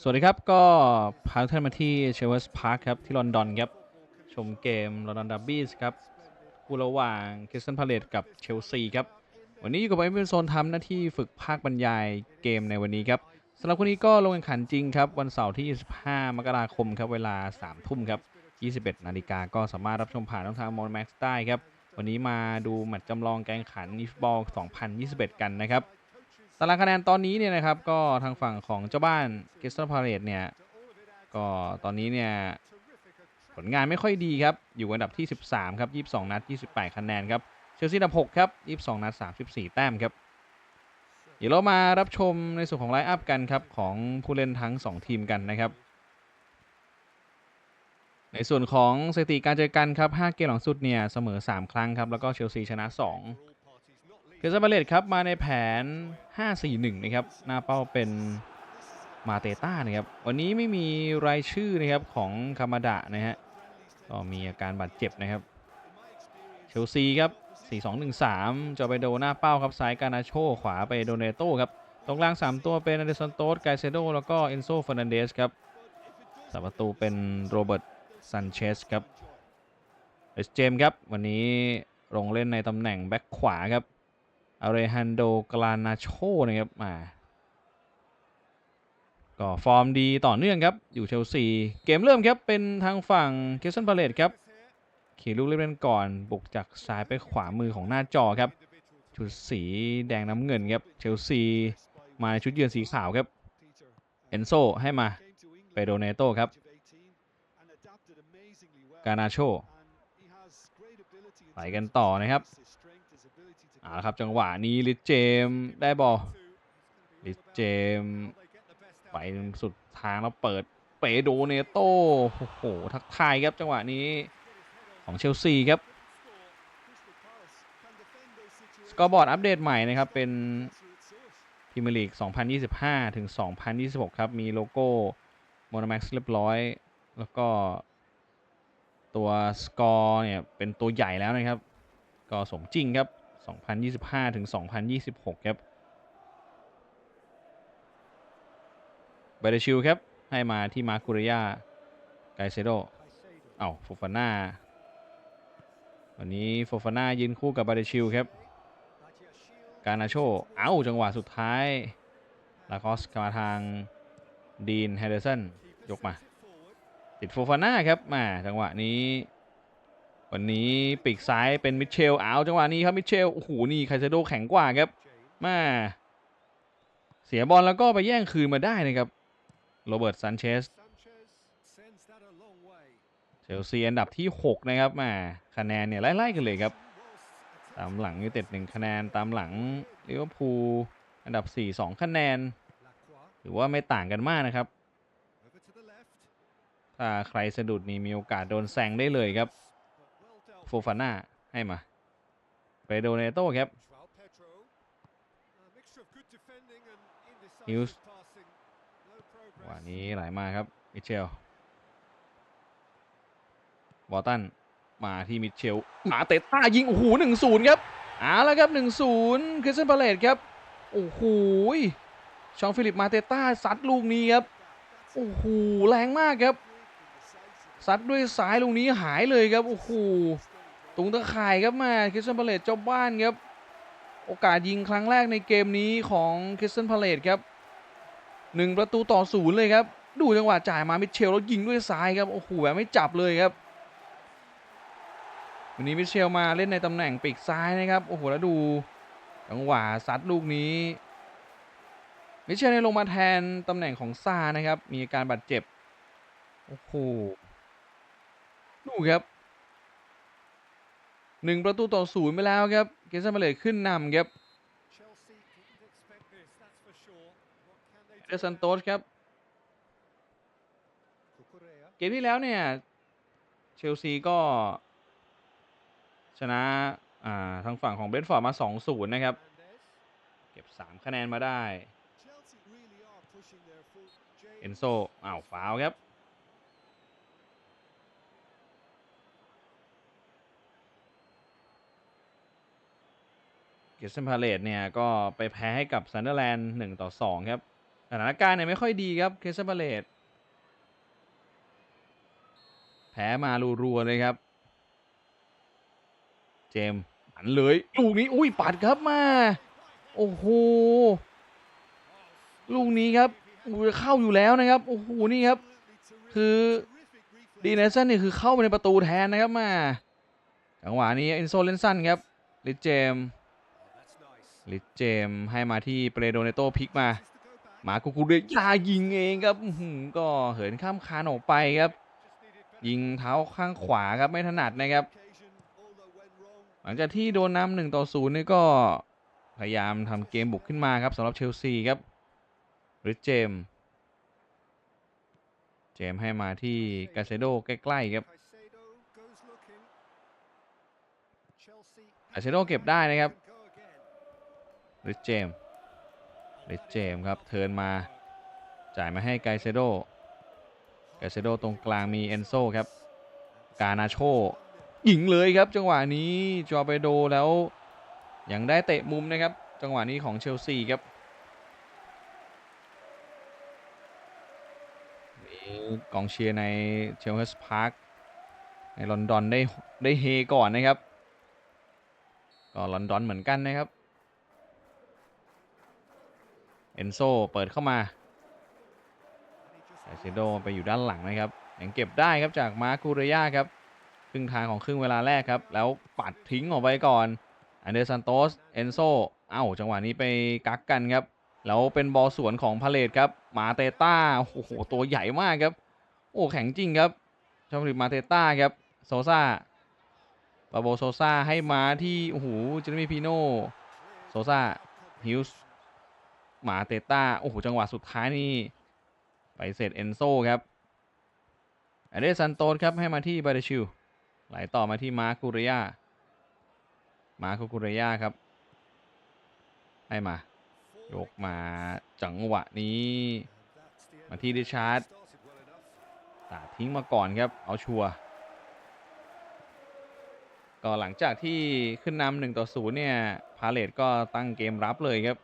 สวัสดีครับก็พาท่านมาที่เชลเวอร์สพาร์คครับที่ลอนดอนครับ ชมเกมลอนดอนดับบี้ครับคู่ระหว่างคริสตันพาเลตกับเชลซีครับ วันนี้อยู่กับไอเวนโซนทำหน้าที่ฝึกภาคบรรยายเกมในวันนี้ครับสำหรับคนนี้ก็ลงแข่งขันจริงครับ วันเสาร์ที่ 25 มกราคมครับเวลา 3 ทุ่มครับ 21 นาฬิกาก็สามารถรับชมผ่านช่องทางมอนแม็กซ์ได้ครับ วันนี้มาดูแมตช์จำลองการแข่งขันนิฟบอล 2021 กันนะครับ ตารางคะแนนตอนนี้เนี่ยนะครับก็ทางฝั่งของเจ้าบ้านเกสต์พาเลตเนี่ยก็ตอนนี้เนี่ยผลงานไม่ค่อยดีครับ อยู่อันดับที่ 13 ครับ 22 นัด 28 คะแนนครับ เชลซีอันดับ 6 ครับ 22 นัด 34 แต้มครับ เดี๋ยวเรามารับชมในส่วนของไลน์อัพกันครับ ของผู้เล่นทั้ง 2 ทีมกันนะครับ ในส่วนของสถิติการเจอกันครับ 5 เกมหลังสุดเนี่ย เสมอ 3 ครั้งครับ แล้วก็เชลซีชนะ 2 เกซาบาเลตครับมาในแผน 5-4-1 นะครับ หน้าเป้าเป็นมาเตต้านะครับ วันนี้ไม่มีรายชื่อนะครับของคามาดะนะฮะ ก็มีอาการบาดเจ็บนะครับ เชลซีครับ 4-2-1-3จะไปโดหน้าเป้าครับ ซ้ายกานาโช ขวาไปโดเนโต้ครับ ตรงกลาง 3 ตัวเป็นอเดซันโตสไกเซโด แล้วก็เอนโซเฟอร์นันเดสครับสับประตูเป็นโรเบิร์ตซันเชสครับเอสเจมครับ วันนี้ลงเล่นในตำแหน่งแบ็คขวาครับ อเรฮันโดกลานาโชนะครับมาก็ฟอร์มดีต่อเนื่องครับ อยู่เชลซีเกมเริ่มครับเป็นทางฝั่งเคสตันพาเลตครับขี่ลูกเล่นก่อนบุกจากซ้ายไปขวามือของหน้าจอครับ ชุดสีแดงน้ำเงินครับเชลซีมาในชุดเยือนสีขาวครับเอนโซให้มาเปโดเนโตครับกานาโช ไปกันต่อนะครับเอาละครับจังหวะนี้ลิสเจมส์ได้บอลลิสเจมส์ไปสุดทางแล้วเปิดเปโดเนโตโอ้โหทักทายครับจังหวะนี้ของเชลซีครับสกอร์บอร์ดอัปเดตใหม่นะครับเป็นพรีเมียร์ลีก 2025 ถึง 2026 ครับ มีโลโก้โมโนแม็กซ์เรียบร้อย แล้วก็ ตัวสกอร์เนี่ยเป็นตัวใหญ่แล้วนะครับ ก็สมจริงครับ 2025 ถึง 2026 ครับเบเดชิลครับ ให้มาที่มาคุริยาไกเซโดเอ้าโฟฟาน่าวันนี้โฟฟาน่ายืนคู่กับเบเดชิลครับ การนาโช เอ้า จังหวะสุดท้าย ลาคอสมาทาง ดีนเฮเดอร์สัน ยกมา ติดโฟฟาน่าครับมาจังหวะนี้ วันนี้ปีกซ้ายเป็นมิเชลเอาจังหวะนี้ครับมิเชลโอ้โหนี่ไคเซโดแข็งกว่าครับมาเสียบอลแล้วก็ไปแย่งคืนมาได้นะครับโรเบิร์ตซันเชสเชลซีอันดับที่ 6 นะครับมาคะแนนเนี่ยไล่ๆกันเลยครับ ตามหลังยูเต็ดหนึ่งคะแนนตามหลังลิเวอร์พูลอันดับ 4 2 คะแนนถือว่าไม่ต่างกันมากนะครับ ถ้าใครสะดุดนี่มีโอกาสโดนแซงได้เลยครับ โฟฟาน่าให้มา ไปโดเนโต้ครับฮิวส์วันนี้ไหลามาครับมิเชลบอลตันมาที่มิเชลมาเตต้ายิง โอ้โหหนึ่งศูนย์ครับเอาแล้วครับหนึ่งศูนย์คริสเซนพาเลตครับ โอ้โหชองฟิลิปมาเตต้าซัดลูกนี้ครับ โอ้โหแรงมากครับ ซัดด้วยซ้ายลูกนี้หายเลยครับโอ้โหตุงตะข่ายครับมาคริสเซนพาเลตเจ้าบ้านครับ โอกาสยิงครั้งแรกในเกมนี้ของคริสเซนพาเลตครับหนึ่งประตูต่อศูนย์เลยครับ ดูจังหวะจ่ายมามิเชลแล้วยิงด้วยซ้ายครับโอ้โหแบบไม่จับเลยครับวันนี้มิเชลมาเล่นในตำแหน่งปีกซ้ายนะครับโอ้โหแล้วดูจังหวะซัดลูกนี้มิเชลในลงมาแทนตำแหน่งของซานะครับ มีอาการบาดเจ็บโอ้โห ดูครับหนึ่งประตูต่อศูนย์ไปแล้วครับ เกสันมาเลขึ้นนำครับเดซันโตสครับ เกมที่แล้วเนี่ย เชลซีก็ ชนะอ่าทางฝั่งของเบรนท์ฟอร์ดมา 2-0 นะครับ เก็บ 3 คะแนนมาได้ เอนโซอ้าวฟาวครับ เกสเซนพาเลตเนี่ยก็ไปแพ้ให้กับซันเดอร์แลนด์1ต่อ2ครับสถานการณ์เนี่ยไม่ค่อยดีครับเคสเบเลตแพ้มารัวๆเลยครับ เจมหันเลยลูกนี้อุ้ยปัดครับมา โอ้โหลูกนี้ครับอูเข้าอยู่แล้วนะครับโอ้โหนี่ครับ คือดีเนสันนี่คือเข้าไปในประตูแทนนะครับมาจังหวะนี้อินโซเลนสันครับลิเจมส ลิเจมให้มาที่เปเรโดเนโตพิกมา มาคุกุเรยายิงเองครับก็เหินข้ามคานออกไปครับ ยิงเท้าข้างขวาครับไม่ถนัดนะครับ หลังจากที่โดนนำหนึ่งต่อศูนย์นี่ก็พยายามทำเกมบุกขึ้นมาครับสำหรับเชลซีครับริเจม เจมให้มาที่กาเซโดใกล้ๆครับกาเซโดเก็บได้นะครับ ริชเจมริชเจมครับ เทินมาจ่ายมาให้ไกเซโดไกเซโดตรงกลางมีเอนโซครับ กานาโชยิงเลยครับ จังหวะนี้จอไปโดแล้วยังได้เตะมุมนะครับ จังหวะนี้ของเชลซีครับมีกองเชียร์ในเชลซีพาร์คในลอนดอนได้ได้เฮก่อนนะครับ ก็ลอนดอนเหมือนกันนะครับ เอนโซเปิดเข้ามาไซเซโดไปอยู่ด้านหลังนะครับยังเก็บได้ครับจากมาร์คูเรยาครับครึ่งทางของครึ่งเวลาแรกครับ แล้วปัดทิ้งออกไปก่อนอันเดอร์ซันโตสเอนโซเอ้าจังหวะนี้ไปกักกันครับ แล้วเป็นบอลสวนของพาเลตครับ มาเตต้าโอ้โหตัวใหญ่มากครับ โอ้แข็งจริงครับชาบริมาเตต้าครับโซซ่าปาโบโซซ่าให้มาที่โอ้โหเจเรมีพีโนโซซ่าฮิลส์ หมาเตต้า โอ้โห จังหวะสุดท้ายนี่ ไปเสร็จเอนโซครับอเดซันโตสครับ ให้มาที่บาเดชิลไหลต่อมาที่มาคูเรียมาคูเรียครับ ให้มา ยกมาจังหวะนี้ มาที่ดิชาร์ดตัดทิ้งมาก่อนครับ เอาชัวร์ก็หลังจากที่ขึ้นนำหนึ่งต่อศูนย์เนี่ย พาเลตก็ตั้งเกมรับเลยครับ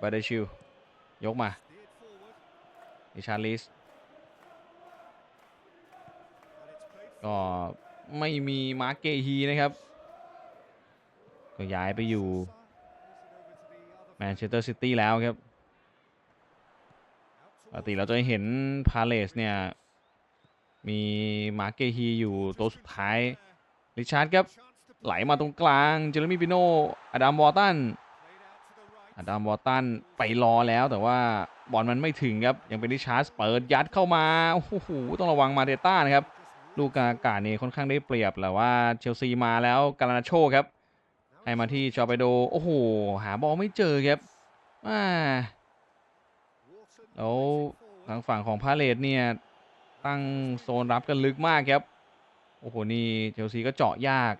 บาเดชิลยกมาดิชาร์ลิสก็ไม่มีมาร์เกฮีนะครับ ก็ย้ายไปอยู่แมนเชสเตอร์ซิตี้แล้วครับปกติเราจะเห็นพาเลสเนี่ย มีมาร์เกฮีอยู่ตัวสุดท้าย ริชาร์ดครับ ไหลมาตรงกลาง เจเรมีปิโนอดัมวอร์ตัน อดัมวอตันไปรอแล้วแต่ว่าบอลมันไม่ถึงครับยังเป็นริชาร์ดเปิดยัดเข้ามาโอ้โหต้องระวังมาเดต้านะครับลูกอากาศนี่ค่อนข้างได้เปรียบแหละว่าเชลซีมาแล้วกาลานาโชครับให้มาที่จอไปโดโอ้โหหาบอลไม่เจอครับอ่าแล้วทางฝั่งของพาเลตเนี่ยตั้งโซนรับกันลึกมากครับโอ้โหนี่เชลซีก็เจาะยาก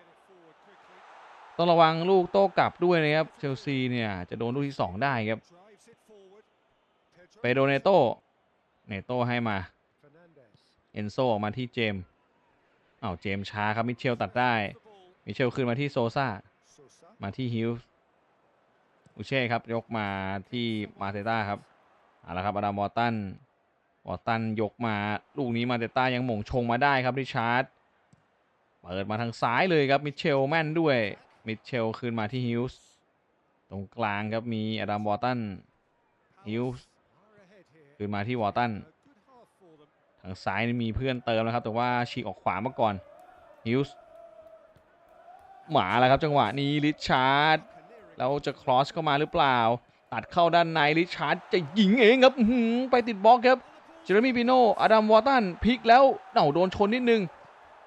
ต้องระวังลูกโต้กลับด้วยนะครับเชลซีเนี่ยจะโดนลูกที่ 2 ได้ครับไปโดเนโตเนโตให้มาเอนโซออกมาที่เจมส์อ้าเจมช้าครับมิเชลตัดได้ มิเชลขึ้นมาที่โซซ่ามาที่ฮิลส์อุเช่ครับยกมาที่มาเตต้าครับเอาละครับอดามวอร์ตันวอร์ตันยกมาลูกนี้มาเตต้ายังหม่งชงมาได้ครับริชาร์ดเปิดมาทางซ้ายเลยครับมิเชลแม่นด้วย มิเชลคืนมาที่ฮิลส์ตรงกลางครับมีอดัมวอร์ตันฮิลส์คืนมาที่วอร์ตันทางซ้ายนี่มีเพื่อนเติมแล้วครับ แต่ว่าฉีกออกขวามาก่อนฮิลส์หมาแล้วครับจังหวะนี้ริชาร์ดแล้วจะครอสเข้ามาหรือเปล่า ตัดเข้าด้านในริชาร์ดจะยิงเองครับไปติดบล็อกครับเจอร์มีปิโนอดัมวอร์ตันพลิกแล้วเน่าโดนชนนิดนึง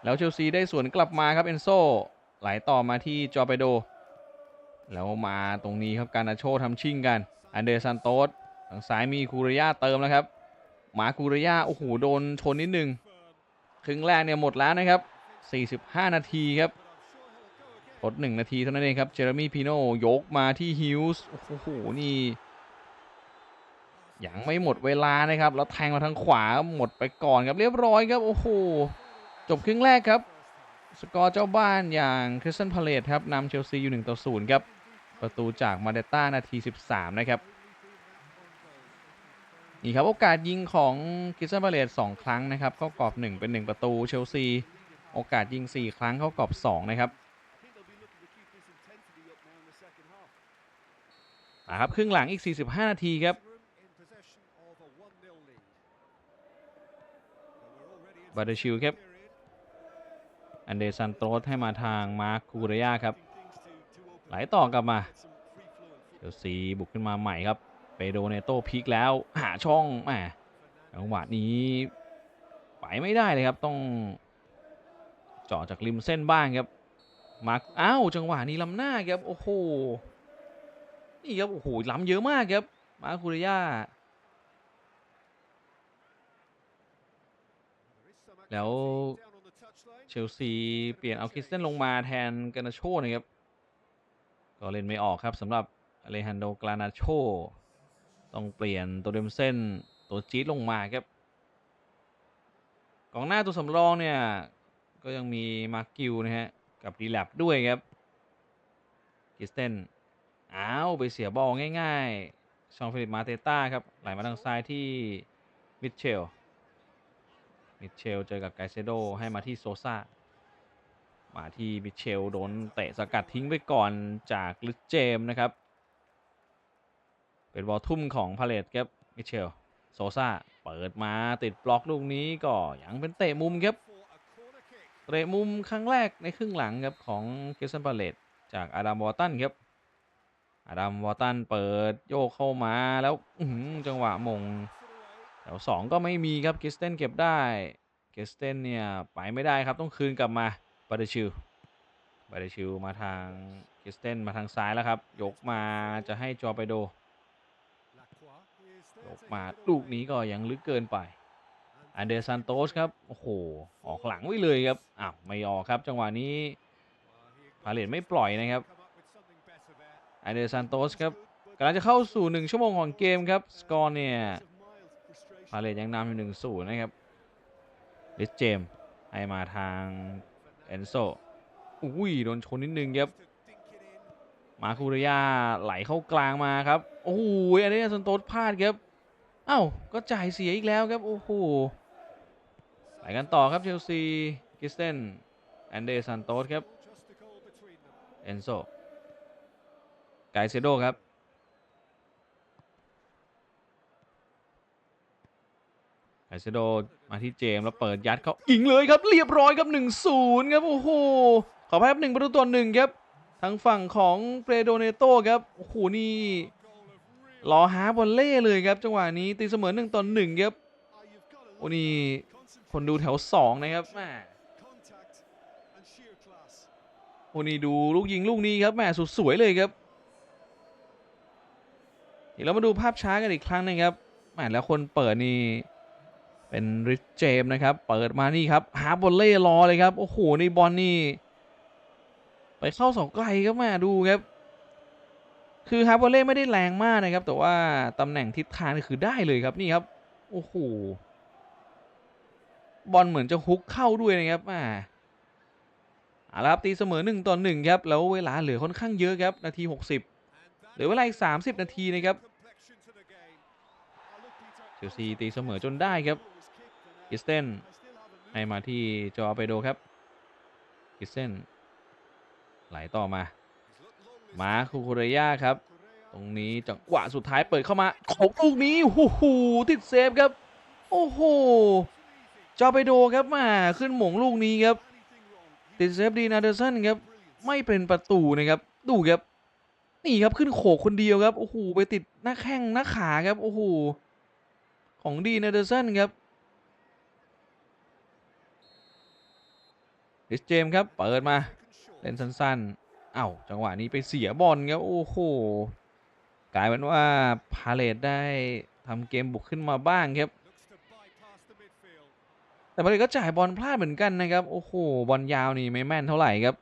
แล้วเชลซีได้สวนกลับมาครับเอนโซ ไหลต่อมาที่จอร์เปโด แล้วมาตรงนี้ครับการนาโชทำชิ่งกัน อันเดอร์ซันโตสทางซ้ายมีคูริยาเติมแล้วครับ หมาคูริยาโอ้โหโดนชนนิดนึงครึ่งแรกเนี่ยหมดแล้วนะครับ 45 นาทีครับทดหนึ่งนาทีเท่านั้นเองครับเจอร์มี่พีโนยกมาที่ฮิลส์โอ้โหนี่ยังไม่หมดเวลานะครับ แล้วแทงมาทางขวาหมดไปก่อนครับเรียบร้อยครับ โอ้โห จบครึ่งแรกครับ สกอร์เจ้าบ้านอย่างคริสตันพาเลตครับนำเชลซีอยู่ 1 ต่อ 0 ครับ ประตูจากมาเดต้านาที 13 นะครับ นี่ครับ โอกาสยิงของคริสตันพาเลตสองครั้งนะครับ เข้ากรอบ 1 เป็น 1 ประตูเชลซี โอกาสยิง 4 ครั้งเข้ากรอบ 2 นะครับนะครับครึ่งหลังอีก 45 นาทีครับบาเดชิลครับ อันเดซันโตสให้มาทางมาร์คคูเรียครับ ไหลต่อกลับมาเชลซีบุกขึ้นมาใหม่ครับ เปโดเนโตพิกแล้วหาช่องแหมจังหวะนี้ไปไม่ได้เลยครับต้องเจาะจากริมเส้นบ้างครับ มาร์คอ้าวจังหวะนี้ล้ำหน้าครับโอ้โหนี่ครับโอ้โหล้ำเยอะมากครับ มาร์คคูเรียแล้ว เชลซีเปลี่ยนเอาคริสเตนลงมาแทนกานาโชนะครับ ก็เล่นไม่ออกครับสำหรับอเลฮันโดกานาโชต้องเปลี่ยนตัวเดมเส้นตัวจี๊ดลงมาครับกองหน้าตัวสำรองเนี่ย ก็ยังมีมาร์กิวนะฮะ กับดีแลบด้วยครับคิสเตนอ้าว ไปเสียบอลง่ายๆ ชองฟิลิปมาเตต้าครับ ไหลมาทางซ้ายที่มิเชล มิเชลเจอกับไกเซโดให้มาที่โซซามาที่มิเชลโดนเตะสกัดทิ้งไปก่อนจากลิสเจมนะครับ เป็นบอลทุ่มของพาเลตครับมิเชลโซซาเปิดมาติดบล็อกลูกนี้ก็ยังเป็นเตะมุมครับเตะมุมครั้งแรกในครึ่งหลังครับของเกสันพาเลตจากอาดัมวอร์ตันครับอาดัมวอร์ตันเปิดโยกเข้ามาแล้วจังหวะมง แถวสองก็ไม่มีครับกิสเตนเก็บได้กิสเตนเนี่ยไปไม่ได้ครับต้องคืนกลับมาบาเดชิลบาเดชิลมาทางกิสเตนมาทางซ้ายแล้วครับ ยกมาจะให้จอไปโด ยกมาลูกนี้ก็ยังลึกเกินไปอันเดอร์ซันโตสครับโอ้โหออกหลังไว้เลยครับอ้าวไม่ออกครับ จังหวะนี้พาเลตไม่ปล่อยนะครับอันเดอร์ซันโตสครับกำลังจะเข้าสู่ 1 ชั่วโมงของเกมครับ สกอร์เนี่ย พาเลตยังนำอยู่หนึ่งศูนย์นะครับลิสเจมส์ให้มาทางเอนโซอุ้ยโดนชนนิดนึงครับมาคูริยาไหลเข้ากลางมาครับโอ้โหอันนี้ซันโตสพลาดครับเอ้าก็จ่ายเสียอีกแล้วครับโอ้โหไปกันต่อครับเชลซีกิสเตนแอนเดซันโตสครับเอนโซไกเซโดครับ ไคเซโดมาที่เจมส์แล้วเปิดยัดเขาอิงเลยครับเรียบร้อยครับ 1-0 ครับ โอ้โห ขอแพ้หนึ่งประตูต่อหนึ่งครับ ทางฝั่งของเปรโดเนโตครับ โอ้โห นี่รอหาบอลเล่เลยครับ จังหวะนี้ตีเสมอหนึ่งต่อหนึ่งครับ โอ้นี่คนดูแถวสองนะครับแม่โอ้นี่ดูลูกยิงลูกนี้ครับแม่สุดสวยเลยครับเดี๋ยวเรามาดูภาพช้ากันอีกครั้งหนึงครับแม่แล้วคนเปิดนี่ เป็นริชเจมนะครับ เปิดมานี่ครับ หาบอลเล่รอเลยครับ โอ้โหในบอลนี่ ไปเข้าเสาไกลครับแม่ดูครับ คือฮาร์บอลเล่ไม่ได้แรงมากนะครับ แต่ว่าตำแหน่งทิศทางคือได้เลยครับนี่ครับ โอ้โห บอลเหมือนจะฮุกเข้าด้วยนะครับแม่เอาละครับตีเสมอหนึ่งต่อหนึ่งครับ แล้วเวลาเหลือค่อนข้างเยอะครับ นาที 60 เหลือเวลาอีก 30 นาทีนะครับเชลซีตีเสมอจนได้ครับ กิสเตนให้มาที่จอไปโดครับ กิสเตนไหลต่อมา มาคูคุเรยาครับ ตรงนี้จังหวะสุดท้ายเปิดเข้ามาของลูกนี้โอ้โหติดเซฟครับ โอ้โห จอไปโดครับมาขึ้นหมงลูกนี้ครับ ติดเซฟดีนาเดอร์สันครับ ไม่เป็นประตูนะครับ ดูครับนี่ครับขึ้นโขกคนเดียวครับ โอ้โห ไปติดหน้าแข้งหน้าขาครับ โอ้โห ของดีนาเดอร์สันครับ ริสเจมครับ เปิดมา เล่นสั้นๆ เอ้าจังหวะนี้ไปเสียบอลครับโอ้โหกลายเป็นว่าพาเลตได้ทำเกมบุกขึ้นมาบ้างครับ แต่พาเลตก็จ่ายบอลพลาดเหมือนกันนะครับ โอ้โห บอลยาวนี่ไม่แม่นเท่าไหร่ครับ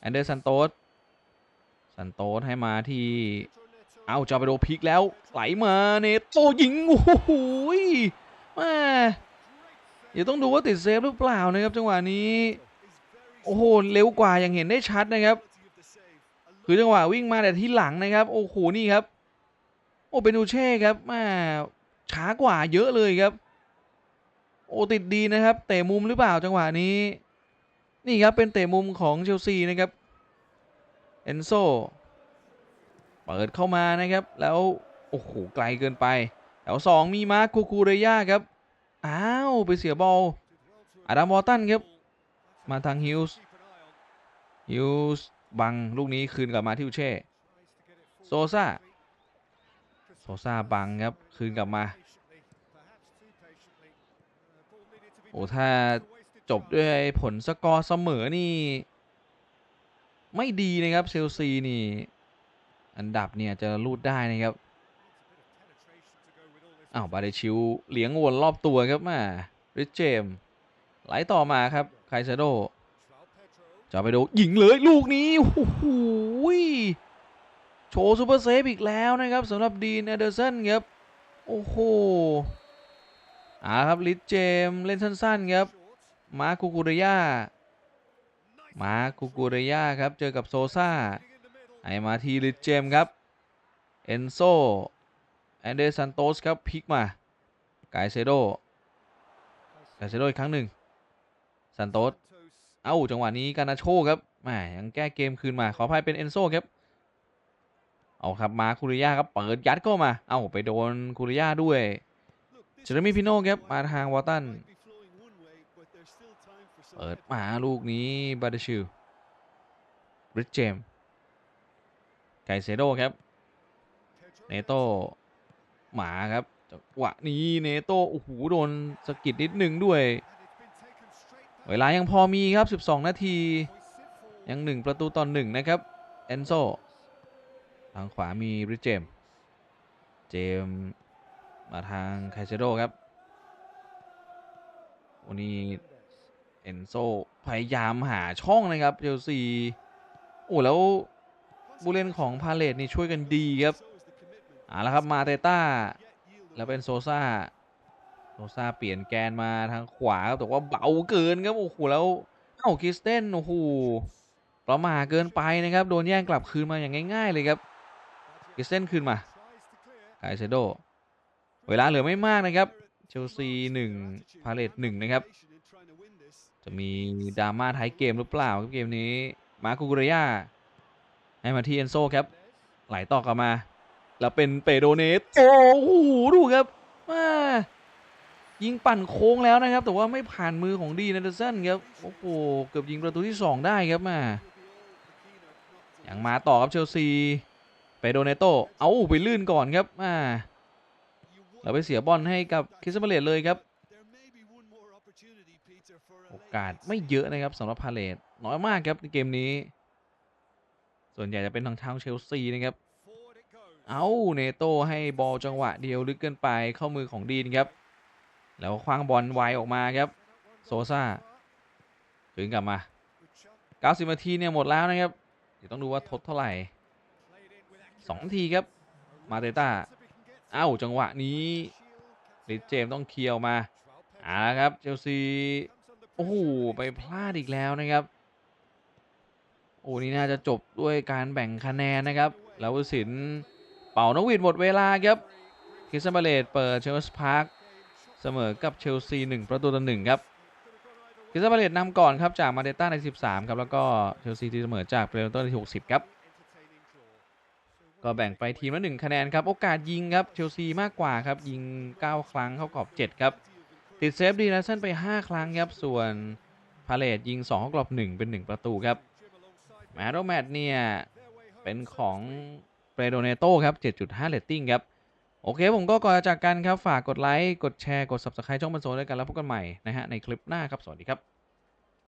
แอนเดอร์ซันโตสซันโตสให้มาที่ เอาจอไปโดพิกแล้ว ไหลมาเนโตยิง โอ้โหแม่เดี๋ยวต้องดูว่าติดเซฟหรือเปล่านะครับจังหวะนี้ อ้โหเร็วกว่าอย่างเห็นได้ชัดนะครับ คือจังหวะวิ่งมาแต่ที่หลังนะครับ โอ้โหนี่ครับ โอ้เป็นอูเช่ครับแม่ช้ากว่าเยอะเลยครับ โอ้ติดดีนะครับ เตะมุมหรือเปล่าจังหวะนี้ นี่ครับเป็นเตะมุมของเชลซีนะครับเอนโซเปิดเข้ามานะครับ แล้วโอ้โหไกลเกินไปแถวสองมีมาร์คคูคูเรย่าครับ อ้าว ไปเสียบอลอาดามวอลตันครับ มาทางฮิลส์ฮิลส์บังลูกนี้คืนกลับมาที่อุเช่โซซาโซซาบังครับคืนกลับมา โอ้ถ้าจบด้วยผลสกอร์เสมอนี่ ไม่ดีนะครับเชลซีนี่ อันดับเนี่ยจะลูดได้นะครับอ้าวบาเดชิลเลี้ยงวนรอบตัวครับมาริชเจมส์ ไหลต่อมาครับไคเซโดจะไปดูยิงเลยลูกนี้โอ้โหโชว์ซูเปอร์เซฟอีกแล้วนะครับสำหรับดีนเอเดอร์สันครับ โอ้โหอ่าครับลิทเจมเล่นสั้นๆครับ มาคูกูเรย่ามาคูกูเรย่าครับเจอกับโซซ่าไอมาทีลิทเจมครับ เอนโซแอนเดรซันโตสครับพลิกมาไกเซโดไกเซโดอีกครั้งหนึ่ง ซันโตสเอ้าจังหวะนี้กานาโชครับแหมยังแก้เกมคืนมาขออภัยเป็นเอนโซครับ เอาครับมาคูริยาครับเปิดยัดเข้ามา เอ้าไปโดนคูริยาด้วยเจเรมี่พิโน่ครับมาทางวอตันเปิดมาลูกนี้บาเดชิลริชเจมไกเซโดครับเนโตหมาครับจังหวะนี้เนโตโอ้โหโดนสกิดนิดหนึ่งด้วย เวลายังพอมีครับ 12 นาที ยัง 1 ประตูต่อหนึ่งนะครับ เอนโซทางขวามีริเจม เจมมาทางไคเซโดครับวันนี้เอนโซพยายามหาช่องนะครับเชลซีโอ้แล้วผู้เล่นของพาเลตนี่ช่วยกันดีครับเอาละครับมาเตต้า แล้วเป็นโซซ่า โซซาเปลี่ยนแกนมาทางขวาครับแต่ว่าเบาเกินครับโอ้โหแล้วเอ้าคริสเตนโอ้โหประมาเกินไปนะครับ โดนแย่งกลับคืนมาอย่างง่าย ๆ เลยครับคริสเตนคืนมาไคเซโดเวลาเหลือไม่มากนะครับเชลซีหนึ่งพาเลตหนึ่งนะครับ จะมีดราม่าท้ายเกมหรือเปล่าครับเกมนี้มาคูกุเรยาให้มาที่เอนโซครับ ไหลต่อกลับมา แล้วเป็นเปโดเนสโอ้โหดูครับมา ยิงปั่นโค้งแล้วนะครับ แต่ว่าไม่ผ่านมือของดีนเดอร์สันครับโอ้โหเกือบยิงประตูที่ 2 ได้ครับมาอย่างมาต่อครับเชลซีเปโดเนโตเอาไปลื่นก่อนครับมาเราไปเสียบอลให้กับคริสเบเลตเลยครับ โอกาสไม่เยอะนะครับสำหรับพาเลตน้อยมากครับในเกมนี้ ส่วนใหญ่จะเป็นทางทางเชลซีนะครับ เอาเนโตให้บอลจังหวะเดียวลึกเกินไปเข้ามือของดีนครับ แล้วคว้างบอลไวออกมาครับโซซ่าถึงกลับมา 90นาทีเนี่ยหมดแล้วนะครับ เดี๋ยวต้องดูว่าทดเท่าไหร่ 2 ทีครับ มาเตต้าเอ้าจังหวะนี้ลิเจมต้องเคลียร์ออกมาอ่าครับเชลซีโอ้โหไปพลาดอีกแล้วนะครับโอ้นี่น่าจะจบด้วยการแบ่งคะแนนนะครับแล้วสินเป่านกหวีดหมดเวลาครับคิสตันบเลตเปิดเชลซีพาร์ค เสมอกับเชลซี1ประตูต่อหนึ่งครับคริสตันบาเลตนำก่อนครับจากมาเดต้าใน 13ครับแล้วก็เชลซีตีเสมอจากเบรลตันใน60ครับก็แบ่งไปทีมละหนึ่งคะแนนครับ โอกาสยิงครับเชลซีมากกว่าครับ ยิง 9 ครั้งเข้ากรอบ 7 ครับ ติดเซฟดีนะสันไป 5 ครั้งครับ ส่วนพาเลตยิง 2 เข้ากรอบ 1 เป็น 1 ประตูครับแมโรแมตเนี่ย เป็นของเปโดเนโตครับ 7.5 เรตติ้งครับ โอเคผมก็ก่อนจากกันครับ ฝากกดไลค์ กดแชร์ กด Subscribe ช่องบันโซนด้วยกันแล้วพบกันใหม่นะฮะในคลิปหน้าครับ สวัสดีครับ